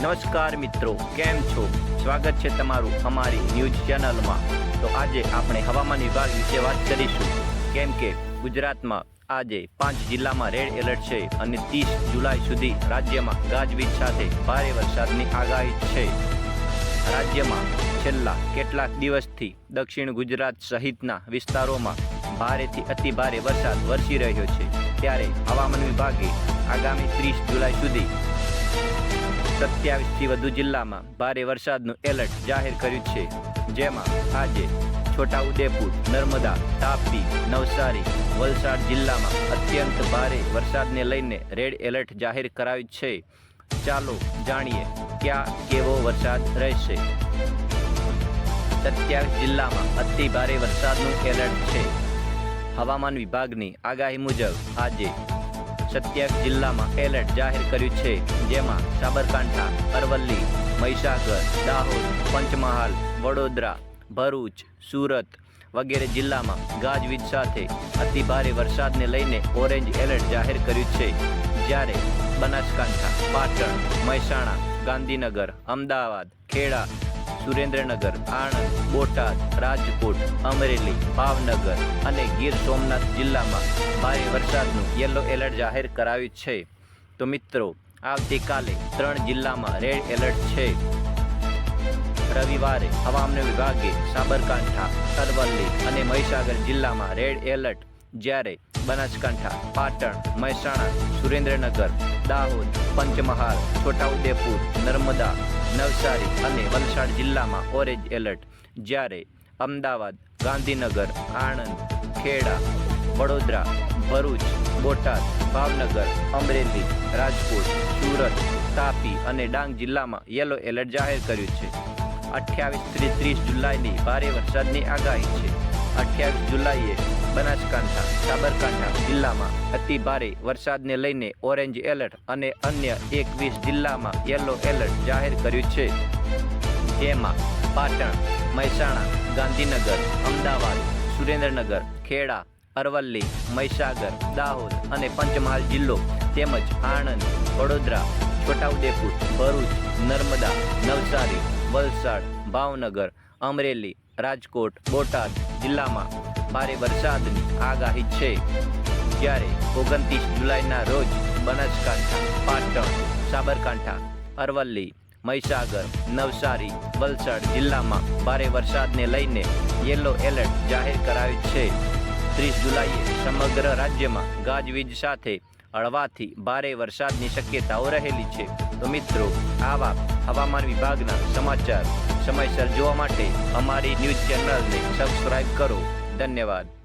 નમસ્કાર મિત્રો, કેમ છો? સ્વાગત છે તમારું અમારી ન્યૂઝ ચેનલમાં. તો આજે આપણે હવામાન વિભાગ વિશે વાત કરીશું. કેમ કે ગુજરાતમાં આજે પાંચ જિલ્લામાં રેડ એલર્ટ છે અને ત્રીસ જુલાઈ સુધી રાજ્યમાં ગાજવીજ સાથે ભારે વરસાદની આગાહી છે. રાજ્યમાં છેલ્લા કેટલાક દિવસથી દક્ષિણ ગુજરાત સહિતના વિસ્તારોમાં ભારેથી અતિ ભારે વરસાદ વરસી રહ્યો છે. ત્યારે હવામાન વિભાગે આગામી ત્રીસ જુલાઈ સુધી સત્યાવીસથી વધુ જિલ્લામાં ભારે વરસાદનું એલર્ટ જાહેર કર્યું છે. જેમાં આજે છોટાઉદેપુર, નર્મદા, તાપી, નવસારી, વલસાડ જિલ્લામાં અત્યંત ભારે વરસાદને લઈને રેડ એલર્ટ જાહેર કરાયું છે. ચાલો જાણીએ ક્યાં કેવો વરસાદ રહેશે. સત્યાવીસ જિલ્લામાં અતિ ભારે વરસાદનું એલર્ટ છે. હવામાન વિભાગની આગાહી મુજબ આજે સત્યાવીસ જિલ્લામાં એલર્ટ જાહેર કર્યું છે, જેમાં સાબરકાંઠા, અરવલ્લી, મહીસાગર, દાહોદ, પંચમહાલ, વડોદરા, ભરૂચ, સુરત વગેરે જિલ્લામાં ગાજવીજ સાથે અતિભારે વરસાદને લઈને ઓરેન્જ એલર્ટ જાહેર કર્યું છે. જ્યારે બનાસકાંઠા, પાટણ, મહેસાણા, ગાંધીનગર, અમદાવાદ, ખેડા સુરેન્દ્રનગર, આણંદ, બોટાદ, રાજકોટ, અમરેલી, ભાવનગર અને ગીર સોમનાથ જિલ્લામાં ભારે વરસાદનું યલો એલર્ટ જાહેર કરાયું છે. તો મિત્રો, આવતીકાલે ત્રણ જિલ્લામાં રેડ એલર્ટ છે. રવિવારે હવામાન વિભાગે સાબરકાંઠા, અરવલ્લી અને મહીસાગર જિલ્લામાં રેડ એલર્ટ. જ્યારે બનાસકાંઠા, પાટણ, મહેસાણા, સુરેન્દ્રનગર, દાહોદ, પંચમહાલ, છોટાઉદેપુર, નર્મદા નવસારી અને વલસાડ જિલ્લામાં ઓરેન્જ એલર્ટ. જ્યારે અમદાવાદ, ગાંધીનગર, આણંદ, ખેડા, વડોદરા, ભરૂચ, બોટાદ, ભાવનગર, અમરેલી, રાજકોટ, સુરત, તાપી અને ડાંગ જિલ્લામાં યલો એલર્ટ જાહેર કર્યું છે. અઠ્યાવીસથી ત્રીસ જુલાઈની ભારે વરસાદની આગાહી છે. અઠ્યાવીસ જુલાઈએ બનાસકાંઠા, સાબરકાંઠા જિલ્લામાં અતિ ભારે વરસાદને લઈને ઓરેન્જ એલર્ટ અને અન્ય એકવીસ જિલ્લામાં યલો એલર્ટ જાહેર કર્યું છે. જેમાં પાટણ, મહેસાણા, ગાંધીનગર, અમદાવાદ, સુરેન્દ્રનગર, ખેડા, અરવલ્લી, મહીસાગર, દાહોદ અને પંચમહાલ જિલ્લો તેમજ આણંદ, વડોદરા, છોટાઉદેપુર, ભરૂચ, નર્મદા, નવસારી વલસાડ, ભાવનગર, અમરેલી, રાજકોટ, બોટાદ જિલ્લામાં ભારે વરસાદની આગાહી છે. જ્યારે ઓગણત્રીસ જુલાઈના રોજ બનાસકાંઠા, પાટણ, સાબરકાંઠા, અરવલ્લી, મહીસાગર, નવસારી, વલસાડ જિલ્લામાં ભારે વરસાદને લઈને યલો એલર્ટ જાહેર કરાયું છે. ત્રીસ જુલાઈએ સમગ્ર રાજ્યમાં ગાજવીજ સાથે હળવાથી ભારે વરસાદની શક્યતાઓ રહેલી છે. તો મિત્રો આવા હવામાન વિભાગના સમાચાર સમયસર જોવા માટે અમારી ન્યૂઝ ચેનલને સબસ્ક્રાઈબ કરો. ધન્યવાદ.